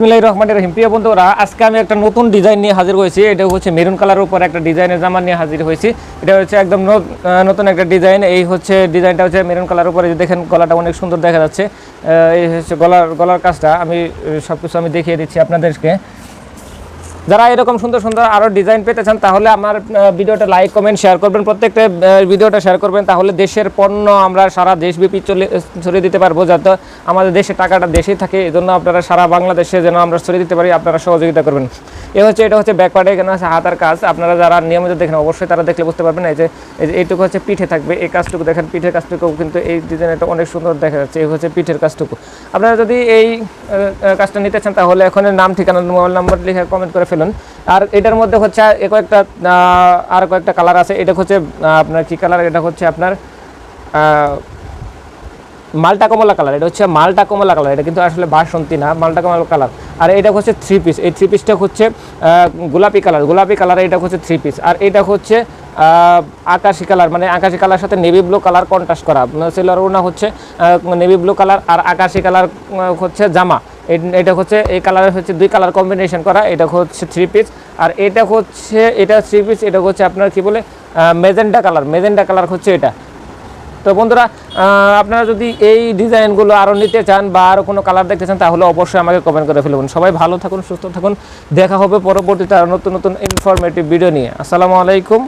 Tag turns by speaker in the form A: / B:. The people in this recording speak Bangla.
A: বিসমিল্লাহির রহমানির রহিম। প্রিয় বন্ধুরা, আজকে আমি একটা নতুন ডিজাইন নিয়ে হাজির হয়েছি। এটা হচ্ছে মেরুন কালারের উপর একটা ডিজাইনের জামা নিয়ে হাজির হয়েছি। এটা হচ্ছে একদম নতুন একটা ডিজাইন এই হচ্ছে ডিজাইনটা হচ্ছে মেরুন কালারের উপরে। দেখেন, গলাটা অনেক সুন্দর দেখা যাচ্ছে। এই হচ্ছে গলার গলার কাজটা আমি সব কিছু আমি দেখিয়ে দিচ্ছি আপনাদেরকে। যারা এরকম সুন্দর সুন্দর আরও ডিজাইন পেতে চান, তাহলে আমার ভিডিওটা লাইক কমেন্ট শেয়ার করবেন। প্রত্যেকটা ভিডিওটা শেয়ার করবেন, তাহলে দেশের পণ্য আমরা সারা দেশব্যাপী চলে ছড়িয়ে দিতে পারব, যাতে আমাদের দেশে টাকাটা দেশেই থাকে। এই জন্য আপনারা সারা বাংলাদেশে যেন আমরা ছড়িয়ে দিতে পারি, আপনারা সহযোগিতা করবেন। এ হচ্ছে, এটা হচ্ছে ব্যাকপার্টে এখানে আছে হাতার কাজ। আপনারা যারা নিয়মিত দেখেন, অবশ্যই তারা দেখলে বুঝতে পারবেন, এই যে এই যে এইটুকু হচ্ছে পিঠে থাকবে। এই কাজটুকু দেখেন, পিঠের কাজটুকু কিন্তু এই ডিজাইন ডিজাইনটা অনেক সুন্দর দেখা যাচ্ছে। এই হচ্ছে পিঠের কাজটুকু। আপনারা যদি এই কাজটা নিতে চান, তাহলে এখন নাম, ঠিকানা, মোবাইল নাম্বার লিখে কমেন্ট করে ফেলুন। আর এটার মধ্যে হচ্ছে কয়েকটা আর কয়েকটা কালার আছে। এটা হচ্ছে আপনার কি কালার এটা হচ্ছে আপনার মালটা কমলা কালার এটা হচ্ছে মালটা কমলা কালার এটা কিন্তু আসলে বাসন্তী না মালটা কমলা কালার আর এটা হচ্ছে থ্রি পিস এই থ্রি পিসটা হচ্ছে গোলাপি কালার গোলাপি কালার এটা হচ্ছে থ্রি পিস আর এটা হচ্ছে আকাশি কালার মানে আকাশি কালার সাথে নেভি ব্লু কালার কন্ট্রাস্ট করা। সিলার ওনা হচ্ছে নেভি ব্লু কালার আর আকাশি কালার হচ্ছে জামা। এটা হচ্ছে, এই কালারের হচ্ছে দুই কালার কম্বিনেশন করা। এটা হচ্ছে থ্রি পিস আর এটা হচ্ছে, এটা থ্রি পিস এটা হচ্ছে আপনার কি বলে মেজেন্ডা কালার মেজেন্ডা কালার হচ্ছে এটা। তো বন্ধুরা আপনারা যদি এই ডিজাইনগুলো আরও নিতে চান বা আরও কোনো কালার দেখতে চান, তাহলে অবশ্যই আমাকে কমেন্ট করে ফেলবেন। সবাই ভালো থাকুন, সুস্থ থাকুন। দেখা হবে পরবর্তীতে আরও নতুন নতুন ইনফরমেটিভ ভিডিও নিয়ে। আসসালামু আলাইকুম।